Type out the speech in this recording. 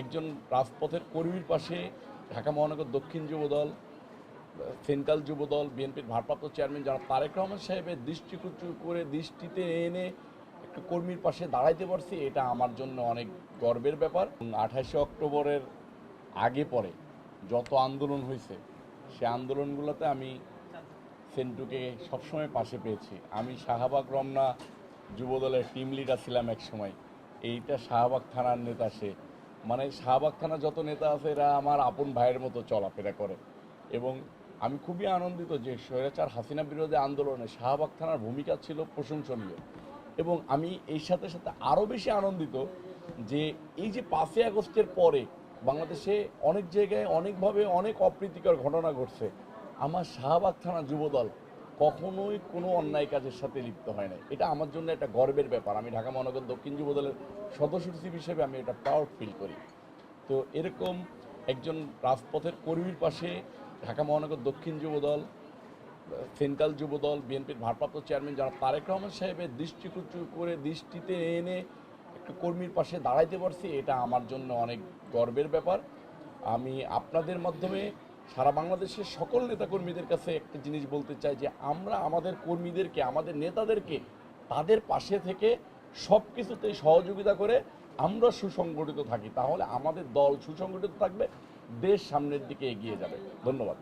একজন রাজপথের কর্মীর পাশে ঢাকা মহানগর দক্ষিণ যুবদল সেন্ট্রাল যুবদল বিএনপির ভারপ্রাপ্ত চেয়ারম্যান যারা তারেক রহমান সাহেবের দৃষ্টিকুচু করে দৃষ্টিতে এনে একটা কর্মীর পাশে দাঁড়াইতে পারছি, এটা আমার জন্য অনেক গর্বের ব্যাপার। আঠাশে অক্টোবরের আগে পরে যত আন্দোলন হয়েছে, সে আন্দোলনগুলোতে আমি সেন্টুকে সবসময় পাশে পেয়েছি। আমি শাহবাগ রমনা যুবদলের টিম লিডার ছিলাম এক সময় এইটা শাহবাগ থানার নেতা সে। মানে শাহবাগ থানার যত নেতা আছে, এরা আমার আপন ভাইয়ের মতো চলাফেরা করে। এবং আমি খুবই আনন্দিত যে স্বৈরাচার হাসিনা বিরোধী আন্দোলনে শাহবাগ থানার ভূমিকা ছিল প্রশংসনীয়। এবং আমি এর সাথে সাথে আরও বেশি আনন্দিত যে এই যে পাঁচই আগস্টের পরে বাংলাদেশে অনেক জায়গায় অনেকভাবে অনেক অপ্রীতিকর ঘটনা ঘটছে। আমার শাহবাগ থানা যুবদল কখনোই কোনো অন্যায় কাজের সাথে লিপ্ত হয় না এটা আমার জন্য একটা গর্বের ব্যাপার। আমি ঢাকা মহানগর দক্ষিণ যুবদলের সদস্য সচিব হিসেবে আমি এটা প্রাউড ফিল করি। তো এরকম একজন রাজপথের কর্মীর পাশে ঢাকা মহানগর দক্ষিণ যুবদল সেন্ট্রাল যুবদল বিএনপির ভারপ্রাপ্ত চেয়ারম্যান যারা তারেক রহমান সাহেবের দৃষ্টিকুচু করে দৃষ্টিতে এনে একটা কর্মীর পাশে দাঁড়াইতে পারছি, এটা আমার জন্য অনেক গর্বের ব্যাপার। আমি আপনাদের মাধ্যমে সারা বাংলাদেশের সকল নেতাকর্মীদের কাছে একটা জিনিস বলতে চাই যে আমরা আমাদের কর্মীদেরকে, আমাদের নেতাদেরকে তাদের পাশে থেকে সব কিছুতেই সহযোগিতা করে আমরা সুসংগঠিত থাকি। তাহলে আমাদের দল সুসংগঠিত থাকবে, দেশ সামনের দিকে এগিয়ে যাবে। ধন্যবাদ।